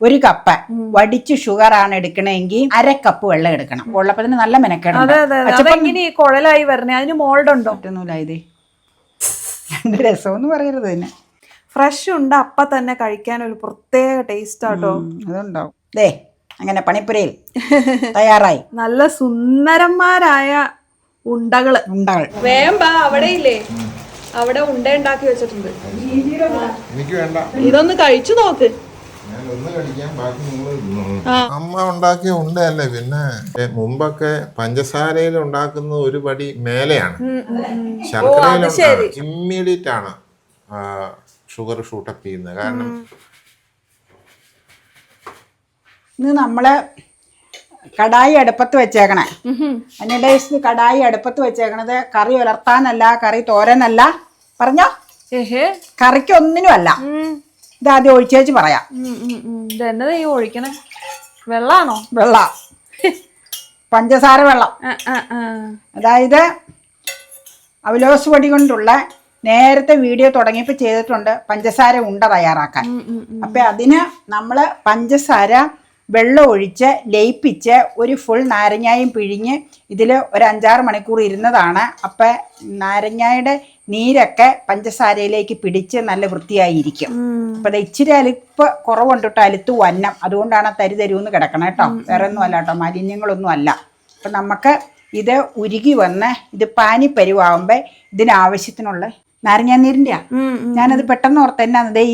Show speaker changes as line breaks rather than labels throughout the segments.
ഒരു cup വടിച്ച് sugar ആണ് എടുക്കണമെങ്കിൽ അര കപ്പ് വെള്ളം എടുക്കണം. ഉള്ളപ്പത്തിന് നല്ല
മെനക്കെടുക്കണം
മെനക്കേടുണ്ട്.
അതെങ്ങനെ ഈ കുഴലായി വരണേ? അതിന് മോൾഡ് ഉണ്ടോ
ഒറ്റൊന്നുമില്ലായതേ രണ്ട് രസം എന്ന് പറയരുത് തന്നെ
ഫ്രഷ് ഉണ്ട് അപ്പ തന്നെ കഴിക്കാൻ ഒരു പ്രത്യേക ടേസ്റ്റ് ആട്ടോ
അതുണ്ടാവും. ദേ അങ്ങനെ പണിപ്പുരയിൽ തയ്യാറായി.
നല്ല സുന്ദരന്മാരായ ഉണ്ടകൾ.
ഉണ്ടകൾ.
വേമ്പാ അവിടെയില്ലേ അവിടെ ഇല്ലേ? അവിടെ ഉണ്ട ഉണ്ടാക്കി വെച്ചിട്ടുണ്ട്.
എനിക്ക് വേണ്ട.
ഇതൊന്ന് കഴിച്ചു നോക്ക്.
അമ്മ ഉണ്ടാക്കിയ ഉണ്ടല്ലേ പിന്നെ മുമ്പൊക്കെ പഞ്ചസാരയിൽ ഉണ്ടാക്കുന്ന ഒരു പടി മേലെയാണ്. ശർക്കരയിൽ ഇമ്മീഡിയറ്റ് ആണ് ഷുഗർ ഷൂട്ടപ്പ് ചെയ്യുന്നത്. കാരണം
ഇന്ന് നമ്മളെ കടായി അടുപ്പത്ത് വെച്ചേക്കണേ. അതിനിടെ കടായി അടുപ്പത്ത് വെച്ചേക്കണത് കറി ഉലർത്താനല്ല കറി തോരനല്ല. പറഞ്ഞോ?
കറിക്കൊന്നിനും
കറിക്ക് അല്ല ഇത് ആദ്യം ഒഴിച്ചേച്ച് പറയാം.
ഇതെന്നത് ഈ ഒഴിക്കണേ? വെള്ളാണോ?
വെള്ള. പഞ്ചസാര വെള്ളം. അതായത് അവലോസ് പൊടി കൊണ്ടുള്ള നേരത്തെ വീഡിയോ തുടങ്ങിയപ്പോൾ ചെയ്തിട്ടുണ്ട് പഞ്ചസാര ഉണ്ട തയ്യാറാക്കാൻ. അപ്പം അതിന് നമ്മൾ പഞ്ചസാര വെള്ളം ഒഴിച്ച് ലയിപ്പിച്ച് ഒരു ഫുൾ നാരങ്ങായും പിഴിഞ്ഞ് ഇതിൽ ഒരു അഞ്ചാറ് മണിക്കൂർ ഇരുന്നതാണ്. അപ്പം നാരങ്ങയുടെ നീരൊക്കെ പഞ്ചസാരയിലേക്ക് പിടിച്ച് നല്ല വൃത്തിയായിരിക്കും. അപ്പൊ ഇച്ചിരി അലിപ്പ് കുറവുണ്ട് കേട്ടോ അലുത്ത് വന്നം അതുകൊണ്ടാണ് തരി തരുമെന്ന് കിടക്കണം കേട്ടോ. വേറെ ഒന്നും അല്ല കേട്ടോ. മാലിന്യങ്ങളൊന്നും അല്ല. അപ്പൊ നമുക്ക് ഇത് ഉരുകി വന്ന് ഇത് പാനി പരുവാകുമ്പോ ഇതിനാവശ്യത്തിനുള്ള
ഉം.
ഞാനത് പെട്ടെന്ന് ഓർത്ത്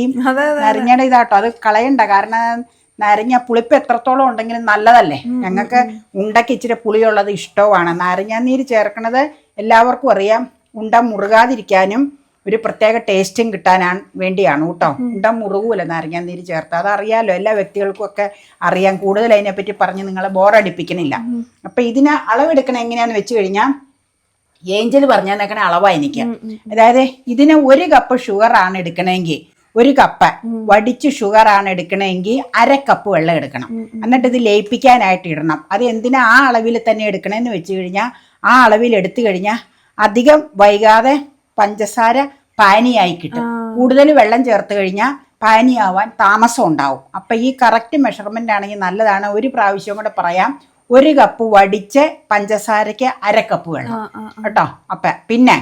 ഈ
അതെ അതെ
നാരങ്ങയുടെ ഇതാട്ടോ. അത് കളയണ്ട. കാരണം നാരങ്ങ പുളിപ്പ് എത്രത്തോളം ഉണ്ടെങ്കിലും നല്ലതല്ലേ. ഞങ്ങൾക്ക് ഉണ്ടക്ക് ഇച്ചിരി പുളിയുള്ളത് ഇഷ്ടവുമാണ്. നാരങ്ങാനീര് ചേർക്കണത് എല്ലാവർക്കും അറിയാം. ഉണ്ട മുറുകാതിരിക്കാനും ഒരു പ്രത്യേക ടേസ്റ്റും കിട്ടാനാണ് വേണ്ടിയാണ് കേട്ടോ. ഉണ്ട മുറുകൂല നാരങ്ങാനീര് ചേർത്ത്. അതറിയാലോ എല്ലാ വ്യക്തികൾക്കും ഒക്കെ അറിയാം. കൂടുതൽ അതിനെപ്പറ്റി പറഞ്ഞ് നിങ്ങളെ ബോറടിപ്പിക്കണില്ല അപ്പം ഇതിനെ അളവെടുക്കണ എങ്ങനെയാന്ന് വെച്ച് കഴിഞ്ഞാൽ ഏഞ്ചൽ പറഞ്ഞാൽ അളവായി അളവാ എനിക്ക്. അതായത് ഇതിന് ഒരു കപ്പ് ഷുഗർ ആണ് എടുക്കണമെങ്കിൽ ഒരു കപ്പ് വടിച്ച് ഷുഗർ ആണ് എടുക്കണമെങ്കിൽ അര കപ്പ് വെള്ളം എടുക്കണം. എന്നിട്ട് ഇത് ലയിപ്പിക്കാനായിട്ട് ഇടണം. അത് എന്തിനാ ആ അളവിൽ തന്നെ എടുക്കണമെന്ന് വെച്ച് കഴിഞ്ഞാൽ ആ അളവിൽ എടുത്തു കഴിഞ്ഞാൽ അധികം വൈകാതെ പഞ്ചസാര പാനിയായി കിട്ടും. കൂടുതൽ വെള്ളം ചേർത്ത് കഴിഞ്ഞാൽ പാനിയാവാൻ താമസം ഉണ്ടാവും. അപ്പം ഈ കറക്റ്റ് മെഷർമെന്റ് ആണെങ്കിൽ നല്ലതാണ്. ഒരു പ്രാവശ്യം കൂടെ പറയാം. ഒരു കപ്പ് വടിച്ച് പഞ്ചസാരയ്ക്ക് അര കപ്പ് വെള്ളം. കേട്ടോ? അപ്പം പിന്നെ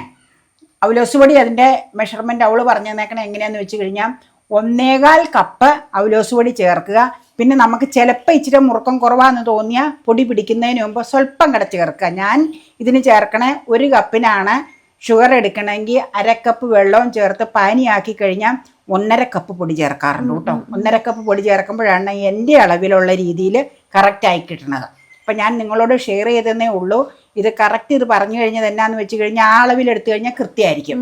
അവലോസ് പൊടി അതിന്റെ മെഷർമെന്റ് അവൾ പറഞ്ഞു തന്നേക്കണേ എങ്ങനെയാന്ന് വെച്ച് കഴിഞ്ഞാൽ ഒന്നേകാൽ കപ്പ് അവലോസ് പൊടി ചേർക്കുക. പിന്നെ നമുക്ക് ചിലപ്പോൾ ഇച്ചിരി മുറുക്കം കുറവാന്ന് തോന്നിയാൽ പൊടി പിടിക്കുന്നതിന് മുമ്പ് സ്വല്പം കിടച്ച് ചേർക്കുക. ഞാൻ ഇതിന് ചേർക്കണേ ഒരു കപ്പിനാണ് ഷുഗർ എടുക്കണമെങ്കിൽ അര കപ്പ് വെള്ളവും ചേർത്ത് പാനിയാക്കി കഴിഞ്ഞാൽ ഒന്നര കപ്പ് പൊടി ചേർക്കാറുണ്ട് കേട്ടോ. ഒന്നര കപ്പ് പൊടി ചേർക്കുമ്പോഴാണ് എന്റെ അളവിലുള്ള രീതിയിൽ കറക്റ്റായി കിട്ടുന്നത് അപ്പം ഞാൻ നിങ്ങളോട് ഷെയർ ചെയ്തതേ ഉള്ളൂ. ഇത് കറക്റ്റ് ഇത് പറഞ്ഞു കഴിഞ്ഞത് എന്നാന്ന് വെച്ച് കഴിഞ്ഞാൽ ആ അളവിൽ എടുത്തു കഴിഞ്ഞാൽ കൃത്യമായിരിക്കും.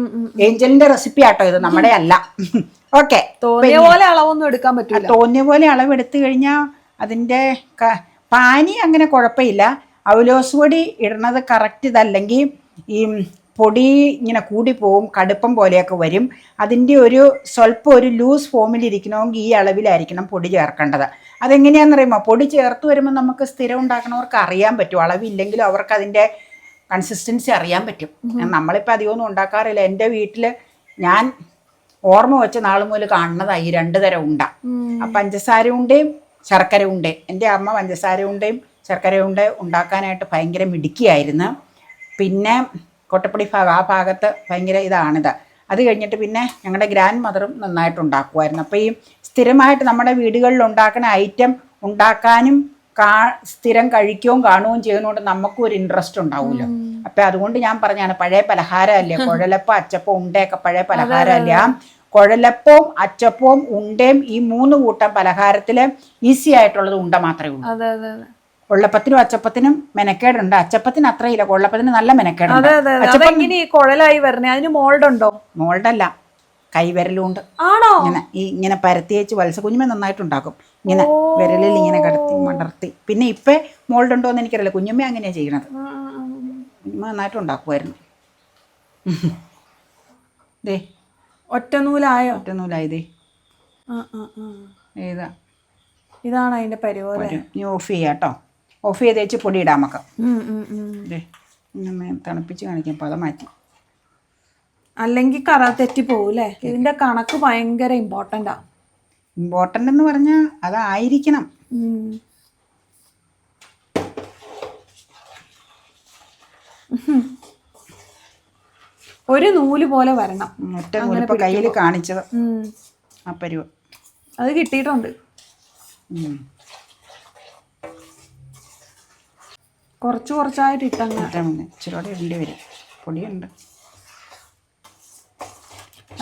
ഏഞ്ചലിന്റെ റെസിപ്പി ആട്ടോ ഇത് നമ്മുടെ അല്ല. ഓക്കെ
തോന്നിയ പോലെ അളവൊന്നും എടുക്കാൻ പറ്റില്ല
തോന്നിയ പോലെ അളവ് എടുത്തു കഴിഞ്ഞാൽ അതിന്റെ പാനി അങ്ങനെ കുഴപ്പമില്ല. അവലോസ് പൊടി ഇടുന്നത് കറക്റ്റ് ഇതല്ലെങ്കിൽ ഈ പൊടി ഇങ്ങനെ കൂടി പോവും കടുപ്പം പോലെയൊക്കെ വരും. അതിന്റെ ഒരു സ്വല്പം ഒരു ലൂസ് ഫോമിൽ ഇരിക്കണമെങ്കിൽ ഈ അളവിലായിരിക്കണം പൊടി ചേർക്കേണ്ടത്. അതെങ്ങനെയാണെന്നറിയുമോ? പൊടി ചേർത്ത് വരുമ്പോൾ നമുക്ക് സ്ഥിരം ഉണ്ടാക്കണവർക്ക് അറിയാൻ പറ്റും. അളവില്ലെങ്കിലും അവർക്ക് അതിന്റെ കൺസിസ്റ്റൻസി അറിയാൻ പറ്റും. നമ്മളിപ്പോൾ അധികമൊന്നും ഉണ്ടാക്കാറില്ല. എന്റെ വീട്ടിൽ ഞാൻ ഓർമ്മ വെച്ച നാൾ മുതൽ കാണുന്നതായി രണ്ട് തരം ഉണ്ട. ആ പഞ്ചസാര ഉണ്ടയും ശർക്കര ഉണ്ടയും എന്റെ അമ്മ പഞ്ചസാര ഉണ്ടയും ശർക്കര ഉണ്ട ഉണ്ടാക്കാനായിട്ട് ഭയങ്കര മിടുക്കിയായിരുന്നു. പിന്നെ കൊട്ടപ്പടി ഭാഗം ആ ഭാഗത്ത് ഭയങ്കര ഇതാണിത്. അത് കഴിഞ്ഞിട്ട് പിന്നെ ഞങ്ങളുടെ ഗ്രാൻഡ് മദറും നന്നായിട്ട് ഉണ്ടാക്കുമായിരുന്നു അപ്പോൾ ഈ സ്ഥിരമായിട്ട് നമ്മുടെ വീടുകളിൽ ഉണ്ടാക്കുന്ന ഐറ്റം ഉണ്ടാക്കാനും കാ സ്ഥിരം കഴിക്കുകയും കാണുകയും ചെയ്യുന്നതുകൊണ്ട് നമുക്കും ഒരു ഇൻട്രസ്റ്റ് ഉണ്ടാവുമല്ലോ. അപ്പം അതുകൊണ്ട് ഞാൻ പറഞ്ഞാണ് പഴയ പലഹാരമല്ലേ? കുഴലപ്പം അച്ചപ്പം ഉണ്ടയൊക്കെ പഴയ പലഹാരമല്ലേ? കുഴലപ്പവും അച്ചപ്പവും ഉണ്ടയും ഈ മൂന്ന് കൂട്ടം പലഹാരത്തിൽ ഈസി ആയിട്ടുള്ളത് ഉണ്ട മാത്രമേ ഉള്ളൂ. കൊള്ളപ്പത്തിനും അച്ചപ്പത്തിനും മെനക്കേടുണ്ട്. അച്ചപ്പത്തിന് അത്രയില്ല കൊള്ളപ്പത്തിന് നല്ല മെനക്കേടുണ്ട്.
കുഴലായി വരണേ? അതിന് മോൾഡ് ഉണ്ടോ
മോൾഡല്ല. കൈവിരലുണ്ട്.
ആണോ?
ഇങ്ങനെ ഈ ഇങ്ങനെ പരത്തി വെച്ച് വത്സ കുഞ്ഞുമേ നന്നായിട്ടുണ്ടാക്കും. ഇങ്ങനെ വിരലിൽ ഇങ്ങനെ കടത്തി മടർത്തി. പിന്നെ ഇപ്പം മോൾഡ് ഉണ്ടോ എന്ന് എനിക്കറിയില്ല കുഞ്ഞുമ്മ അങ്ങനെയാണ് ചെയ്യണത്. കുഞ്ഞുമ്മ നന്നായിട്ട് ഉണ്ടാക്കുമായിരുന്നു ദേ
ഒറ്റ നൂലായോ
ഒറ്റനൂലായതേ. ഏതാ?
ഇതാണ് അതിന്റെ
പരിപാടി ഓഫ് ചെയ്യാം കേട്ടോ ഓഫ് ചെയ്ത് വെച്ച് പൊടി ഇടാം നമുക്ക്.
ഉം, ഉം, ഉം.
ദേ. ഇങ്ങനെ തണുപ്പിച്ച് കാണിക്കാം പദം മാറ്റി.
അല്ലെങ്കിൽ കറ തെറ്റി പോകൂലേ ഇതിന്റെ കണക്ക് ഭയങ്കര ഇമ്പോർട്ടന്റാ
ഇമ്പോർട്ടന്റ് എന്ന് പറഞ്ഞാൽ അതായിരിക്കണം.
ഒരു നൂൽ പോലെ വരണം.
ഒറ്റ നൂലിപ്പോ കയ്യിൽ കാണിച്ചത്.
അപ്പരുവ
ആ പരുവം.
അത് കിട്ടിയിട്ടുണ്ട്. കുറച്ച് കുറച്ചായിട്ട് ഇട്ടങ്ങ്
ഇട്ടാ മതി. ഇച്ചിരി കൂടെ ഇടേണ്ടി വരും. പൊടിയുണ്ട്.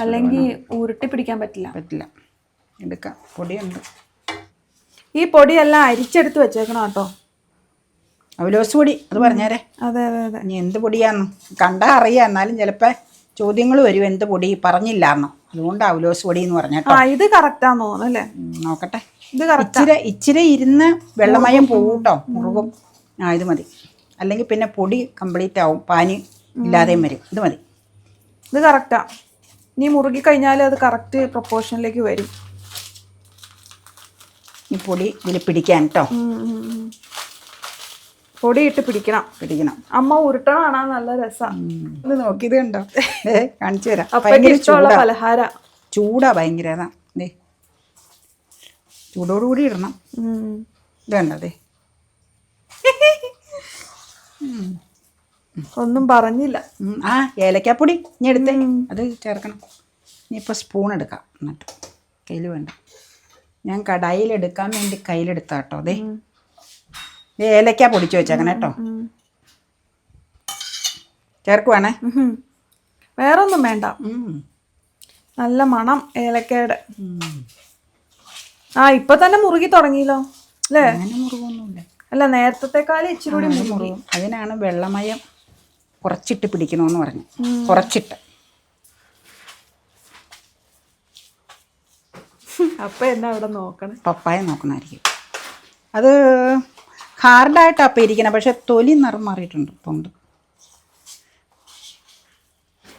അല്ലെങ്കിൽ ഉരുട്ടി പിടിക്കാൻ പറ്റില്ല.
പറ്റില്ല. എടുക്കാം. പൊടിയുണ്ട്.
ഈ പൊടിയെല്ലാം അരിച്ചെടുത്ത് വെച്ചേക്കണം കേട്ടോ.
അവലോസ് പൊടി. അത് പറഞ്ഞേരെ.
അതെ അതെ അതെ.
ഇനി എന്ത് പൊടിയാന്ന് കണ്ടാ അറിയാം. എന്നാലും ചിലപ്പോൾ ചോദ്യങ്ങൾ വരും. എന്ത് പൊടി? പറഞ്ഞില്ലാന്നോ. അതുകൊണ്ട് അവലോസ് പൊടി എന്ന് പറഞ്ഞേട്ടോ
ആ ഇത് കറക്റ്റാന്ന് തോന്നുന്നു അല്ലേ?
നോക്കട്ടെ.
ഇത് കറക്റ്റ്
ഇച്ചിരി ഇച്ചിരി ഇരുന്ന് വെള്ളമയം പോവും കേട്ടോ. മുറുകും. ആ ഇത് മതി. അല്ലെങ്കിൽ പിന്നെ പൊടി കംപ്ലീറ്റ് ആവും പാനി ഇല്ലാതെയും വരും. ഇത് മതി.
ഇത് കറക്റ്റാ നീ മുറുകി കഴിഞ്ഞാൽ അത് കറക്റ്റ് പ്രൊപ്പോർഷനിലേക്ക് വരും.
ഈ പൊടി ഇതിൽ പിടിക്കാൻ കേട്ടോ.
പൊടി ഇട്ട് പിടിക്കണം.
പിടിക്കണം.
അമ്മ ഉരുട്ടണം കാണാൻ നല്ല രസമാണ്
നോക്കിയത് കണ്ടോ? കാണിച്ചു തരാം. ഭയങ്കര
പലഹാര.
ചൂടാ ഭയങ്കര ചൂടോടുകൂടി ഇടണം. ഇത് കണ്ടോ അതെ
ഒന്നും പറഞ്ഞില്ല.
ആ ഏലക്കാപ്പൊടി ഇനി എടുത്തേ. അത് ചേർക്കണം. ഇനി ഇപ്പോൾ സ്പൂൺ എടുക്കാം എന്നിട്ട്. കയ്യിൽ വേണ്ട. ഞാൻ കടായിൽ എടുക്കാൻ വേണ്ടി കയ്യിലെടുത്ത കേട്ടോ അതെ ഏലക്ക പൊടിച്ചു വെച്ചേക്കണം കേട്ടോ. ചേർക്കുവാണേ?
വേറെ വേറൊന്നും വേണ്ട. നല്ല മണം ഏലക്കയുടെ. ആ ഇപ്പൊ തന്നെ മുറുകി തുടങ്ങിയല്ലോ അല്ലേ?
അങ്ങനെ മുറിവൊന്നുമില്ല
അല്ല നേരത്തെക്കാളും ഇച്ചിരി കൂടി
മുറിയും അതിനാണ് വെള്ളമയം കുറച്ചിട്ട് പിടിക്കണമെന്ന് പറഞ്ഞു. കുറച്ചിട്ട്.
അപ്പ എന്നാ അവിടെ നോക്കണം?
പപ്പായ നോക്കണമായിരിക്കും അത് ഹാർഡായിട്ടാണ് അപ്പം ഇരിക്കണം പക്ഷെ തൊലി നിറം മാറിയിട്ടുണ്ട് തൊണ്ട്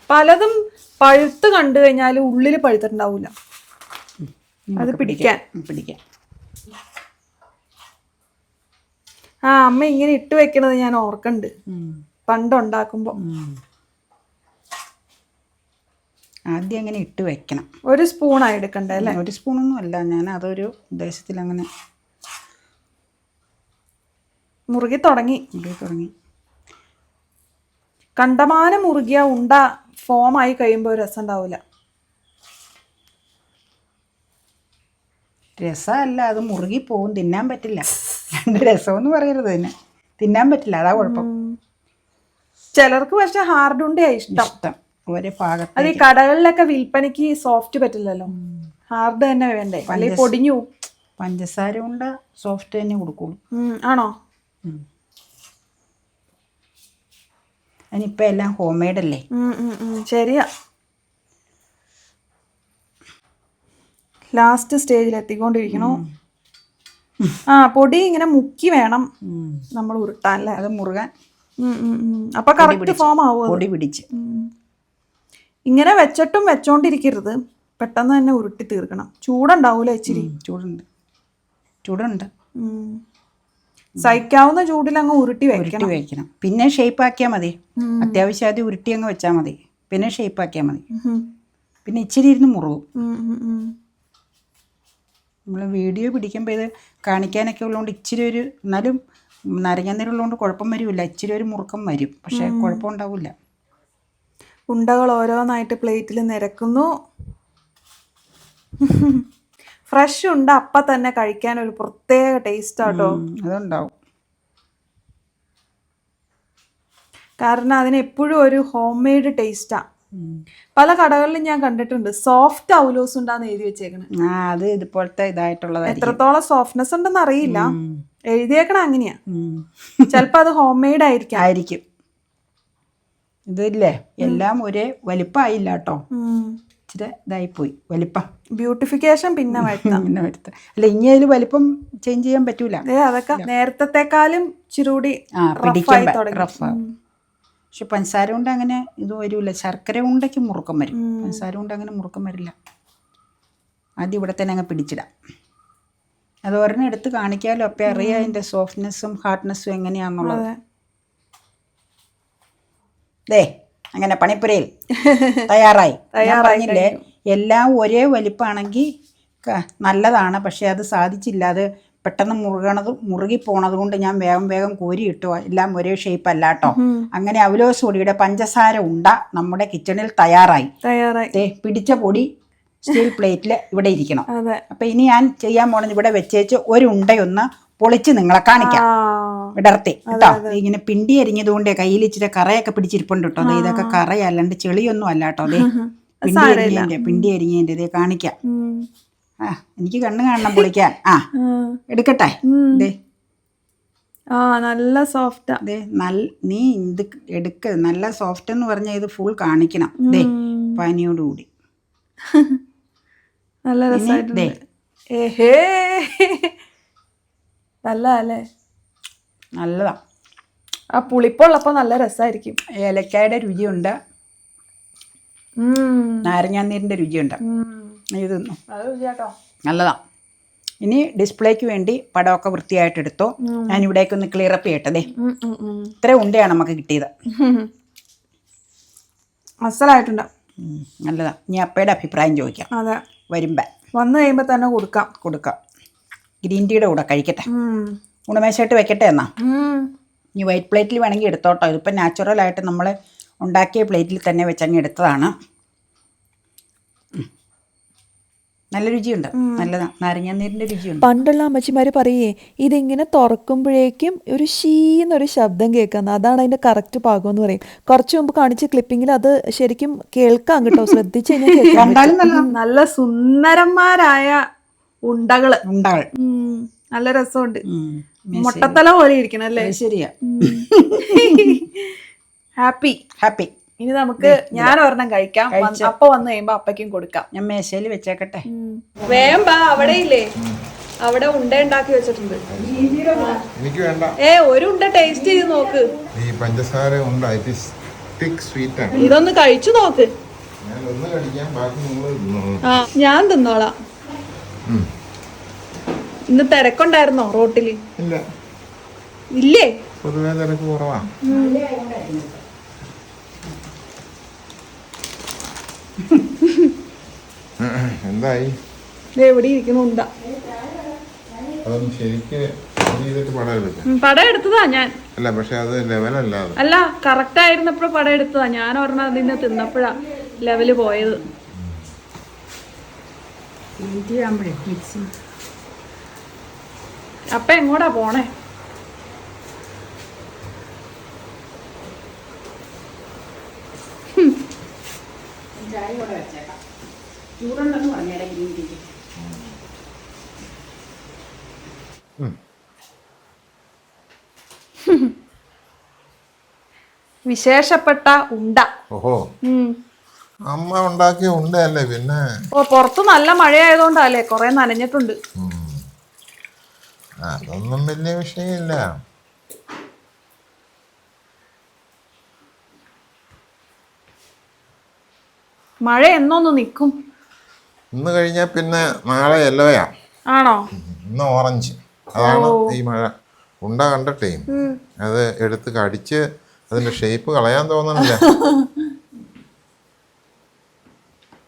പലതും പഴുത്ത് കണ്ടു കഴിഞ്ഞാൽ ഉള്ളിൽ പഴുത്തിട്ടുണ്ടാവൂല. അത് പിടിക്കാൻ.
ഉം,
ആ അമ്മ ഇങ്ങനെ ഇട്ട് വെക്കണത് ഞാൻ ഓർക്കണ്ട്.
പണ്ടുണ്ടാക്കുമ്പോ ആദ്യം അങ്ങനെ ഇട്ട് വെക്കണം.
ഒരു സ്പൂണായി എടുക്കണ്ടേ അല്ലേ?
ഒരു സ്പൂണൊന്നും അല്ല. ഞാൻ അതൊരു ഉദ്ദേശത്തിൽ അങ്ങനെ
മുറുകി തുടങ്ങി.
മുറുകി തുടങ്ങി.
കണ്ടമാനം മുറുകിയ ഉണ്ട ഫോം ആയി കഴിയുമ്പോൾ രസം ഉണ്ടാവില്ല
രസമല്ല. അത് മുറുകി പോവും. തിന്നാൻ പറ്റില്ല. രണ്ട് രസമെന്ന് പറയരുത് തന്നെ തിന്നാൻ പറ്റില്ല അതാ കുഴപ്പം.
ചിലർക്ക് പക്ഷെ ഹാർഡ് ഉണ്ടേ ഇഷ്ടം.
ഇഷ്ടം. ഒരേ ഭാഗത്ത്
അത് ഈ കടകളിലൊക്കെ വിൽപ്പനയ്ക്ക് സോഫ്റ്റ് പറ്റില്ലല്ലോ. ഹാർഡ് തന്നെ വേണ്ടേ? അല്ലെങ്കിൽ പൊടിഞ്ഞു
പഞ്ചസാര കൊണ്ട് സോഫ്റ്റ് തന്നെ കൊടുക്കുള്ളൂ.
ആണോ?
അതിനിപ്പോൾ എല്ലാം ഹോം മെയ്ഡ് അല്ലേ
ശരിയാ. ലാസ്റ്റ് സ്റ്റേജിൽ എത്തിക്കൊണ്ടിരിക്കണു. ആ പൊടി ഇങ്ങനെ മുക്കി വേണം നമ്മൾ ഉരുട്ടാൻ അല്ലേ?
അത് മുറുകാൻ.
അപ്പൊ കറക്റ്റ് ഫോം ആവും
പൊടി പിടിച്ച്.
ഇങ്ങനെ വെച്ചിട്ടും വെച്ചോണ്ടിരിക്കരുത്. പെട്ടെന്ന് തന്നെ ഉരുട്ടി തീർക്കണം. ചൂടുണ്ടാവൂല ഇച്ചിരി?
ചൂടുണ്ട്. ചൂടുണ്ട്.
സഹിക്കാവുന്ന ചൂടിൽ അങ്ങ് ഉരുട്ടി
ഉരുട്ടി
വെക്കണം.
വയ്ക്കണം പിന്നെ ഷേപ്പ് ആക്കിയാൽ മതി. അത്യാവശ്യം ആദ്യം ഉരുട്ടി അങ്ങ് വെച്ചാൽ മതി. പിന്നെ ഷേപ്പ് ആക്കിയാൽ മതി.
ഉം.
പിന്നെ ഇച്ചിരി ഇരുന്ന് മുറുകും.
ഉം, ഉം, ഉം.
നമ്മൾ വീഡിയോ പിടിക്കുമ്പോൾ ഇത് കാണിക്കാനൊക്കെ ഉള്ളതുകൊണ്ട് ഇച്ചിരി ഒരു എന്നാലും നരങ്ങനീരുള്ളതുകൊണ്ട് കുഴപ്പം വരുമില്ല ഇച്ചിരി ഒരു മുറുക്കം വരും. പക്ഷേ കുഴപ്പമുണ്ടാവില്ല
ഉണ്ടകൾ ഓരോന്നായിട്ട് പ്ലേറ്റിൽ നിരക്കുന്നു. ഫ്രഷ് ഉണ്ട്. അപ്പം തന്നെ കഴിക്കാൻ ഒരു പ്രത്യേക ടേസ്റ്റ് ആട്ടോ
അതുണ്ടാവും.
കാരണം അതിന് എപ്പോഴും ഒരു ഹോം മെയ്ഡ് ടേസ്റ്റാ
ഉം.
പല കടകളിലും ഞാൻ കണ്ടിട്ടുണ്ട്. സോഫ്റ്റ് ഔലോസ് ഉണ്ടാന്ന് എഴുതി വെച്ചേക്കണ്.
ആ അത് ഇതുപോലത്തെ ഇതായിട്ടുള്ളത്
എത്രത്തോളം സോഫ്റ്റ്നെസ് ഉണ്ടെന്ന് അറിയില്ല. എഴുതിയേക്കണ അങ്ങനെയാ. ചിലപ്പോ അത് ഹോം മെയ്ഡ് ആയിരിക്കും.
ആയിരിക്കും. ഇതില്ലേ? എല്ലാം ഒരേ വലിപ്പമായില്ല കേട്ടോ. ഇച്ചിരി പോയി വലിപ്പം.
ബ്യൂട്ടിഫിക്കേഷൻ പിന്നെ വരുത്താം.
പിന്നെ വരുത്താം. അല്ല ഇനി അതിൽ വലിപ്പം ചേഞ്ച് ചെയ്യാൻ പറ്റൂല.
അതൊക്കെ നേരത്തെക്കാളും ഇച്ചിരൂടി റഫായി തുടങ്ങി.
പക്ഷെ പഞ്ചസാര കൊണ്ട് അങ്ങനെ ഇത് വരില്ല ശർക്കര ഉണ്ടയ്ക്ക് മുറുക്കം വരും. പഞ്ചസാര കൊണ്ട് അങ്ങനെ മുറുക്കം വരില്ല. ആദ്യം ഇവിടെ തന്നെ അങ്ങ് പിടിച്ചിടാം. അത് ഒരെണ്ണം എടുത്ത് കാണിക്കാമല്ലോ അപ്പം അറിയാം അതിന്റെ സോഫ്റ്റ്നെസ്സും ഹാർഡ്നെസ്സും എങ്ങനെയാണെന്നുള്ളത്. ദേ അങ്ങനെ പണിപ്പുരയിൽ തയ്യാറായി. ഞാൻ പറഞ്ഞില്ലേ എല്ലാം ഒരേ വലിപ്പമാണെങ്കിൽ നല്ലതാണ്. പക്ഷെ അത് സാധിച്ചില്ല. അത് പെട്ടെന്ന് മുറുകണത് മുറുകി പോണത് കൊണ്ട് ഞാൻ വേഗം വേഗം കോരി ഇട്ടോ. എല്ലാം ഒരേ ഷേപ്പ് അല്ല കേട്ടോ അങ്ങനെ അവലോസ് പൊടിയുടെ പഞ്ചസാര ഉണ്ട നമ്മുടെ കിച്ചണിൽ തയ്യാറായി.
തയ്യാറായി.
പിടിച്ച പൊടി സ്റ്റീൽ പ്ലേറ്റിൽ ഇവിടെ ഇരിക്കണം. അപ്പൊ ഇനി ഞാൻ ചെയ്യാൻ പോണത് ഇവിടെ വെച്ചേച്ച് ഒരു ഉണ്ടയൊന്ന് പൊളിച്ച് നിങ്ങളെ കാണിക്കാം. ഇടർത്തി കേട്ടോ ഇങ്ങനെ പിണ്ടി അരിഞ്ഞതുകൊണ്ട് കയ്യിൽ ഇച്ചിരി കറയൊക്കെ പിടിച്ചിരിപ്പുണ്ട് കേട്ടോ അതെ ഇതൊക്കെ കറയല്ലാണ്ട് ചെളിയൊന്നും അല്ല കേട്ടോ അതെ പിണ്ടി അരിഞ്ഞതിന്റെ പിണ്ടി അരിഞ്ഞതിന്റെ കാണിക്കാം. ആ എനിക്ക് കണ്ണ് കാണണം പൊളിക്കാൻ. ആ. എടുക്കട്ടെ. ദേ.
ആ നല്ല സോഫ്റ്റ്.
ദേ നല്ല നീ ഇത് എടുക്ക. നല്ല സോഫ്റ്റ് എന്ന് പറഞ്ഞാൽ ഇത് ഫുൾ കാണിക്കണം. ദേ പനിയോടുകൂടി.
നല്ല രസമായിട്ടുണ്ട് ഏഹേ നല്ല അല്ലേ
നല്ലതാ.
ആ പുളിപ്പുള്ളപ്പോ നല്ല രസമായിരിക്കും
ഏലക്കായുടെ രുചിയുണ്ട്.
നാരങ്ങാനീരിന്റെ
നാരങ്ങാനീരിന്റെ രുചിയുണ്ട്. ഇത് നല്ലതാ. ഇനി ഡിസ്പ്ലേക്ക് വേണ്ടി പടമൊക്കെ വൃത്തിയായിട്ട് എടുത്തോ ഞാൻ ഇവിടേക്ക് ഒന്ന് ക്ലിയർ അപ്പ് ചെയ്യട്ടെ ദേ.
ഉം, ഉം, ഉം.
ഇത്ര ഉണ്ടയാണ് നമുക്ക് കിട്ടിയത്. അസലായിട്ടുണ്ടാവും നല്ലതാ. ഇനി അപ്പയുടെ അഭിപ്രായം ചോദിക്കാം.
അതെ.
വരുമ്പോ.
വന്നു കഴിയുമ്പോ തന്നെ കൊടുക്കാം.
കൊടുക്കാം. ഗ്രീൻ ടീയുടെ കൂടെ കഴിക്കട്ടെ. ഗുണമേശമായിട്ട് വെക്കട്ടെ എന്നാ? ഇനി വൈറ്റ് പ്ലേറ്റിൽ വേണമെങ്കിൽ എടുത്തോട്ടോ. ഇതിപ്പോൾ നാച്ചുറലായിട്ട് നമ്മൾ ഉണ്ടാക്കിയ പ്ലേറ്റിൽ തന്നെ വെച്ചങ്ങ് എടുത്തതാണ് ഉം. നല്ല രുചിയുണ്ട്. നല്ലതാണ് നാരങ്ങാനീരിന്റെ രുചിയുണ്ട്.
പണ്ടുള്ള അമ്മച്ചിമാര് പറയേ ഇതിങ്ങനെ തുറക്കുമ്പോഴേക്കും ഒരു ഷീന്നൊരു ശബ്ദം കേൾക്കുന്നത് അതാണ് അതിന്റെ കറക്റ്റ് പാകം എന്ന് പറയും. കുറച്ച് മുമ്പ് കാണിച്ച ക്ലിപ്പിങ്ങിൽ അത് ശരിക്കും കേൾക്കാം കേട്ടോ. ശ്രദ്ധിച്ചു കഴിഞ്ഞാൽ
നല്ല
സുന്ദരന്മാരായ
ഉണ്ടകൾ.
ഉണ്ടകൾ. നല്ല രസമുണ്ട്. മുട്ടത്തല പോലെ ഇരിക്കണം അല്ലേ
അത് ശരിയാ.
ഹാപ്പി.
ഹാപ്പി.
ഇനി നമുക്ക് ഞാൻ ഒരെണ്ണം കഴിക്കാം. അപ്പ വന്നു കഴിയുമ്പോ അപ്പയ്ക്കും കൊടുക്കാം.
ഞാൻ മേശയിൽ വെച്ചേക്കട്ടെ.
വേമ്പ അവിടെ ഇല്ലേ അവിടെ ഉണ്ട ഉണ്ടാക്കി വെച്ചിട്ടുണ്ട്.
എനിക്ക് വേണ്ട.
ഏ ഒരു ഉണ്ട ടേസ്റ്റ് ചെയ്ത് നോക്ക്.
ഈ പഞ്ചസാര ഉണ്ട. ഇറ്റ് ഇസ് തിക് സ്വീറ്റ് ആണ്
ഇതൊന്ന് കഴിച്ചു നോക്ക്.
ഞാൻ ഒന്ന് കഴിക്കാം. ബാക്കി നിങ്ങൾ
ആ ഞാൻ തിന്നോളാം. ഇന്ന് തിരക്കുണ്ടായിരുന്നോ റോട്ടിൽ?
ഇല്ല.
ഇല്ലേ?
പൊതുവേ തിരക്ക് കുറവാ. എന്തായി?
എവിടെ ഇരിക്കുന്നുണ്ടാ
അതൊന്നും ശരിക്ക് പടം
എടുത്തതാ ഞാൻ.
അല്ല പക്ഷെ അത് ലെവലല്ല
അല്ല കറക്റ്റ് ആയിരുന്നപ്പോഴ പടം എടുത്തതാ. ഞാൻ ഒരെണ്ണം അതിന് തിന്നപ്പോഴാ ലെവൽ പോയത്. അപ്പ എങ്ങോട്ടാ പോണേ?
ചൂടുണ്ടെന്ന് പറഞ്ഞേരാ ഗ്രീൻ ടീക്ക്
വിശേഷപ്പെട്ട ഉണ്ട.
ഓഹോ. അമ്മ ഉണ്ടാക്കിയ ഉണ്ടല്ലേ പിന്നെ?
ഓ പുറത്ത് നല്ല മഴയായതുകൊണ്ടല്ലേ കൊറേ നനഞ്ഞിട്ടുണ്ട്.
അതൊന്നും വലിയ വിഷയമില്ല.
മഴ എന്നൊന്ന് നിക്കും
ഇന്ന് കഴിഞ്ഞാൽ പിന്നെ നാളെ യെല്ലോയാ
ആണോ?
ഇന്ന് ഓറഞ്ച് അതാണ് ഈ മഴ. ഉണ്ട കണ്ടിട്ടേ. അത് എടുത്ത് കടിച്ച് അതിന്റെ ഷേപ്പ് കളയാൻ തോന്നണില്ല.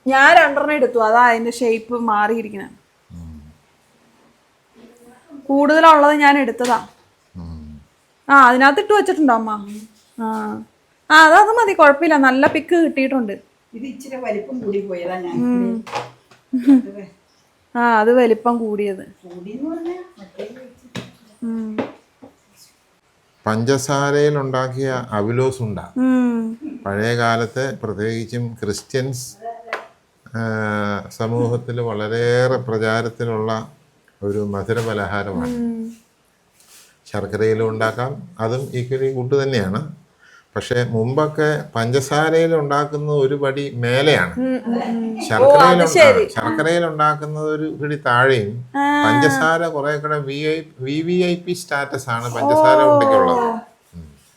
ഞാൻ രണ്ടെണ്ണം എടുത്തു. അതാ അതിന്റെ ഷേപ്പ് മാറിയിരിക്കണ. കൂടുതലുള്ളത് ഞാൻ എടുത്തതാ. ആ അതിനകത്ത് ഇട്ട് വെച്ചിട്ടുണ്ടോ അമ്മ? ആ. ആ അത് മതി കുഴപ്പമില്ല. നല്ല പിക്ക് കിട്ടിയിട്ടുണ്ട്.
ഇത് ഇച്ചിരി വലിപ്പം കൂടി പോയതാ ഞാൻ.
ആ അത് വലിപ്പം കൂടിയത്.
പഞ്ചസാരയിൽ ഉണ്ടാക്കിയ അവിലോസ് ഉണ്ട. പഴയ കാലത്ത് പ്രത്യേകിച്ചും ക്രിസ്ത്യൻസ് സമൂഹത്തിൽ വളരെയേറെ പ്രചാരത്തിലുള്ള ഒരു മധുര പലഹാരമാണ് ശർക്കരയിലും ഉണ്ടാക്കാം അതും ഈക്വലി ഗുഡ് തന്നെയാണ്. പക്ഷേ മുമ്പൊക്കെ പഞ്ചസാരയിൽ ഉണ്ടാക്കുന്നത് ഒരു പടി മേലെയാണ്. ശർക്കരയിൽ ശർക്കരയിൽ ഉണ്ടാക്കുന്നത് ഒരു പിടി താഴെയും പഞ്ചസാര കുറെ കൂടെ V I V V I P status ആണ് പഞ്ചസാര ഉണ്ടെങ്കിലുള്ളത്.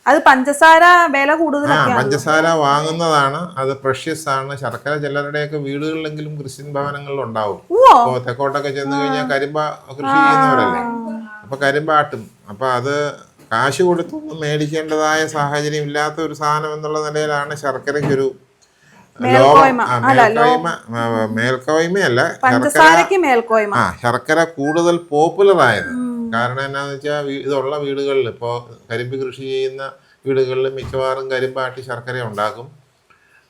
അത് പഞ്ചസാര വില കൂടുതലാണ്
പഞ്ചസാര വാങ്ങുന്നതാണ്. അത് പ്രഷ്യസ് ആണ്. ശർക്കര ചിലരുടെയൊക്കെ വീടുകളിലെങ്കിലും ക്രിസ്ത്യൻ ഭവനങ്ങളിൽ ഉണ്ടാവും. അപ്പോ തെക്കോട്ടൊക്കെ ചെന്ന് കഴിഞ്ഞാൽ കരിമ്പ കൃഷി ചെയ്യുന്നവരല്ലേ? അപ്പൊ കരിമ്പാട്ടും. അപ്പൊ അത് കാശ് കൊടുത്തൊന്നും മേടിക്കേണ്ടതായ സാഹചര്യം ഇല്ലാത്ത ഒരു സാധനം എന്നുള്ള നിലയിലാണ് ശർക്കരയ്ക്കൊരു മേൽക്കോയ്മയല്ല ശർക്കര ആ ശർക്കര കൂടുതൽ പോപ്പുലർ ആയത്. കാരണം എന്നാന്ന് വെച്ചാൽ ഇതുള്ള വീടുകളിൽ ഇപ്പോൾ കരിമ്പ് കൃഷി ചെയ്യുന്ന വീടുകളിൽ മിക്കവാറും കരിമ്പാട്ടി ശർക്കര ഉണ്ടാക്കും.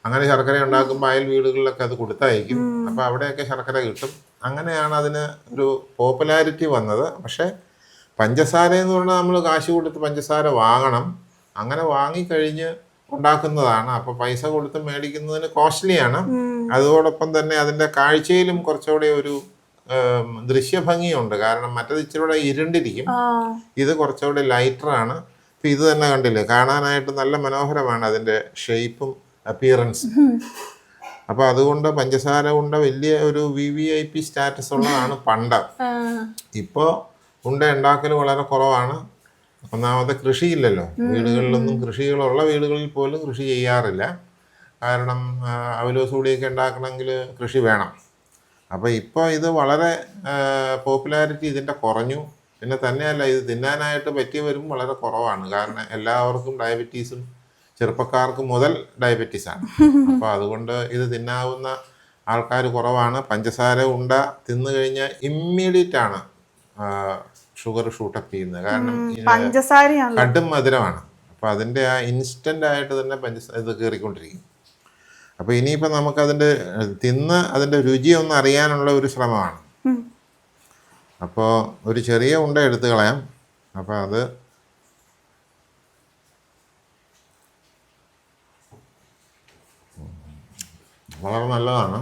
അങ്ങനെ ശർക്കര ഉണ്ടാക്കുമ്പോൾ അയൽ വീടുകളിലൊക്കെ അത് കൊടുത്തയക്കും അപ്പോൾ അവിടെയൊക്കെ ശർക്കര കിട്ടും. അങ്ങനെയാണ് അതിന് ഒരു പോപ്പുലാരിറ്റി വന്നത്. പക്ഷേ പഞ്ചസാര എന്ന് പറഞ്ഞാൽ നമ്മൾ കാശ് കൊടുത്ത് പഞ്ചസാര വാങ്ങണം. അങ്ങനെ വാങ്ങിക്കഴിഞ്ഞ് ഉണ്ടാക്കുന്നതാണ്. അപ്പൊ പൈസ കൊടുത്ത് മേടിക്കുന്നതിന് കോസ്റ്റ്ലിയാണ്. അതോടൊപ്പം തന്നെ അതിന്റെ കാഴ്ചയിലും കുറച്ചുകൂടെ ഒരു ദൃശ്യഭംഗിയുണ്ട്. കാരണം മറ്റത് ഇച്ചിരൂടെ ഇരുണ്ടിരിക്കും. ഇത് കുറച്ചുകൂടെ ലൈറ്ററാണ് ഇപ്പൊ ഇത് തന്നെ കണ്ടില്ലേ? കാണാനായിട്ട് നല്ല മനോഹരമാണ് അതിന്റെ ഷേപ്പും അപ്പിയറൻസും അപ്പൊ അതുകൊണ്ട് പഞ്ചസാര കൊണ്ട് വലിയ ഒരു V V I P status ഉള്ളതാണ് പണ്ട്.
ആ.
ഉണ്ട ഉണ്ടാക്കൽ വളരെ കുറവാണ്. ഒന്നാമത് കൃഷിയില്ലല്ലോ. വീടുകളിലൊന്നും കൃഷികളുള്ള വീടുകളിൽ പോലും കൃഷി ചെയ്യാറില്ല. കാരണം അവലോസൂടിയൊക്കെ ഉണ്ടാക്കണമെങ്കിൽ കൃഷി വേണം. അപ്പോൾ ഇപ്പോൾ ഇത് വളരെ പോപ്പുലാരിറ്റി ഇതിന്റെ കുറഞ്ഞു. പിന്നെ തന്നെയല്ല ഇത് തിന്നാനായിട്ട് പറ്റിയവരും വളരെ കുറവാണ്. കാരണം എല്ലാവർക്കും ഡയബറ്റീസും ചെറുപ്പക്കാർക്ക് മുതൽ ഡയബറ്റീസാണ്. അപ്പോൾ അതുകൊണ്ട് ഇത് തിന്നാവുന്ന ആൾക്കാർ കുറവാണ്. പഞ്ചസാര ഉണ്ട തിന്നു കഴിഞ്ഞാൽ ഇമ്മീഡിയറ്റ് ആണ് ഷുഗർ ഷൂട്ടപ്പ് ചെയ്യുന്നത്. കാരണം
പഞ്ചസാരയാണ്
കടും മധുരമാണ്. അപ്പോൾ അതിന്റെ ആ ഇൻസ്റ്റന്റ് ആയിട്ട് തന്നെ പഞ്ചസാര ഇത് കയറിക്കൊണ്ടിരിക്കും അപ്പോൾ ഇനിയിപ്പോൾ നമുക്കതിന്റെ അതിന്റെ തിന്ന് അതിന്റെ രുചി ഒന്ന് അറിയാനുള്ള ഒരു ശ്രമമാണ്. അപ്പോൾ ഒരു ചെറിയ ഉണ്ട എടുത്ത് കളയാം. അപ്പോൾ അത് വളരെ നല്ലതാണ്.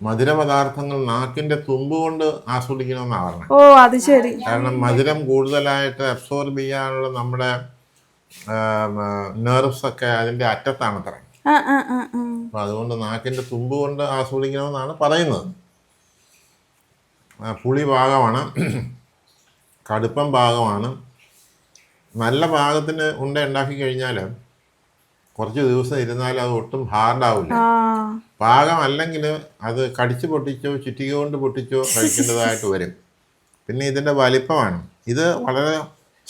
മധുരപദാർത്ഥങ്ങൾ നാക്കിന്റെ തുമ്പ് കൊണ്ട് ആസ്വദിക്കണമെന്നാണ് പറഞ്ഞത്.
ഓ അത് ശരി.
കാരണം മധുരം കൂടുതലായിട്ട് അബ്സോർബ് ചെയ്യാനുള്ള നമ്മുടെ നെർവ്സ് ഒക്കെ അതിന്റെ അറ്റത്താണ് അത്ര. അപ്പോൾ അതുകൊണ്ട് നാക്കിന്റെ തുമ്പ് കൊണ്ട് ആസ്വദിക്കണമെന്നാണ് പറയുന്നത്. പുളി ഭാഗമാണ് കടുപ്പം ഭാഗമാണ് നല്ല പാകത്തിന് ഉണ്ട ഉണ്ടാക്കി കഴിഞ്ഞാൽ കുറച്ച് ദിവസം ഇരുന്നാൽ അത് ഒട്ടും ഹാർഡാവില്ല പാകമല്ലെങ്കിൽ അത് കടിച്ച് പൊട്ടിച്ചോ ചുറ്റിക കൊണ്ട് പൊട്ടിച്ചോ കഴിക്കേണ്ടതായിട്ട് വരും. പിന്നെ ഇതിന്റെ വലിപ്പമാണ്. ഇത് വളരെ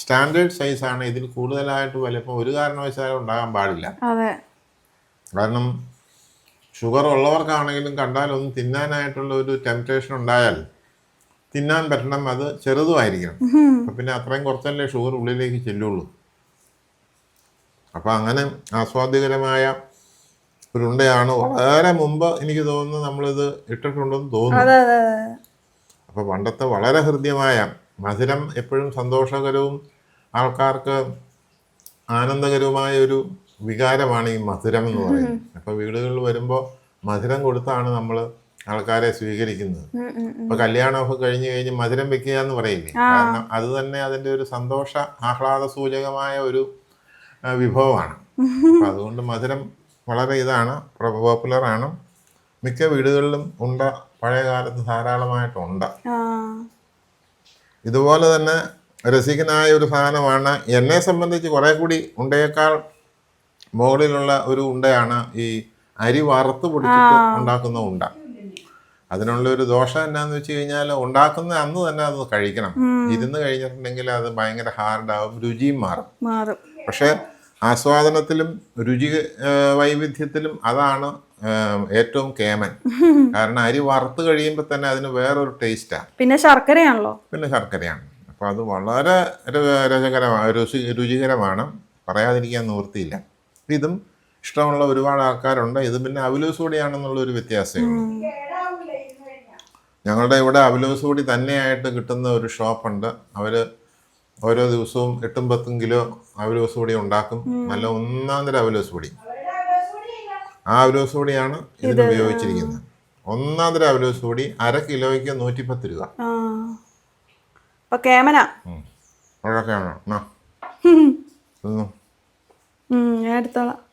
സ്റ്റാൻഡേർഡ് സൈസാണ്. ഇതിൽ കൂടുതലായിട്ട് വലിപ്പം ഒരു കാരണവശാലും ഉണ്ടാകാൻ പാടില്ല. കാരണം ഷുഗർ ഉള്ളവർക്കാണെങ്കിലും കണ്ടാലൊന്നും തിന്നാനായിട്ടുള്ള ഒരു ടെംപ്റ്റേഷൻ ഉണ്ടായാൽ തിന്നാൻ പറ്റണം. അത് ചെറുതുമായിരിക്കണം. അപ്പം പിന്നെ അത്രയും കുറച്ചല്ലേ ഷുഗർ ഉള്ളിലേക്ക് ചെല്ലുള്ളൂ. അപ്പം അങ്ങനെ ആസ്വാദ്യകരമായ ഒരു ഉണ്ടയാണ്? വളരെ മുമ്പ് എനിക്ക് തോന്നുന്നു നമ്മളിത് ഇട്ടിട്ടുണ്ടെന്ന് തോന്നുന്നു. അപ്പൊ പണ്ടത്തെ വളരെ ഹൃദ്യമായ മധുരം എപ്പോഴും സന്തോഷകരവും ആൾക്കാർക്ക് ആനന്ദകരവുമായ ഒരു വികാരമാണ് ഈ മധുരം എന്ന് പറയുന്നത്. അപ്പൊ വീടുകളിൽ വരുമ്പോൾ മധുരം കൊടുത്താണ് നമ്മൾ ആൾക്കാരെ സ്വീകരിക്കുന്നത്. ഇപ്പൊ കല്യാണമൊക്കെ കഴിഞ്ഞു കഴിഞ്ഞ് മധുരം വെക്കുക എന്ന് പറയില്ലേ? കാരണം അത് തന്നെ അതിന്റെ ഒരു സന്തോഷ ആഹ്ലാദ സൂചകമായ ഒരു വിഭവമാണ്. അതുകൊണ്ട് മധുരം വളരെ ഇതാണ് പോപ്പുലറാണ് മിക്ക വീടുകളിലും ഉണ്ട പഴയ കാലത്ത് ധാരാളമായിട്ടുണ്ട്. ഇതുപോലെ തന്നെ രസികനായ ഒരു സാധനമാണ്. എന്നെ സംബന്ധിച്ച് കുറെ കൂടി ഉണ്ടയേക്കാൾ മുകളിലുള്ള ഒരു ഉണ്ടയാണ് ഈ അരി വറുത്ത് പൊടിച്ചിട്ട് ഉണ്ടാക്കുന്ന ഉണ്ട. അതിനുള്ള ഒരു ദോഷം എന്നാന്ന് വെച്ച് കഴിഞ്ഞാൽ ഉണ്ടാക്കുന്ന അന്ന് തന്നെ അത് കഴിക്കണം. ഇരുന്ന് കഴിഞ്ഞിട്ടുണ്ടെങ്കിൽ അത് ഭയങ്കര ഹാർഡാവും രുചിയും മാറും. പക്ഷേ ആസ്വാദനത്തിലും രുചി വൈവിധ്യത്തിലും അതാണ് ഏറ്റവും കേമൻ. കാരണം അരി വറുത്ത് കഴിയുമ്പോൾ തന്നെ അതിന് വേറൊരു ടേസ്റ്റാണ്
പിന്നെ ശർക്കരയാണല്ലോ.
പിന്നെ ശർക്കരയാണ്. അപ്പോൾ അത് വളരെ രസകരമാണ് രുചി രുചികരമാണ്. പറയാതിരിക്കാൻ നിവൃത്തിയില്ല. ഇതും ഇഷ്ടമുള്ള ഒരുപാട് ആൾക്കാരുണ്ട്. ഇത് പിന്നെ അവലൂസ് കൂടിയാണെന്നുള്ള ഒരു വ്യത്യാസമേ ഞങ്ങളുടെ ഇവിടെ അവലൂസ് കൂടി തന്നെയായിട്ട് കിട്ടുന്ന ഒരു ഷോപ്പുണ്ട്. അവർ ഓരോ ദിവസവും എട്ടും പത്തും കിലോ അവലോസ് പൊടി ഉണ്ടാക്കും. നല്ല ഒന്നാം തരം അവലോസ് പൊടി. ആ അവലോസ് പൊടിയാണ് ഇതിന് ഉപയോഗിച്ചിരിക്കുന്നത്. ഒന്നാം തരം അവലോസ് പൊടി അര കിലോയ്ക്ക് നൂറ്റിപ്പത്ത് രൂപ.
കേമന. ഞാൻ എടുത്തോളാം.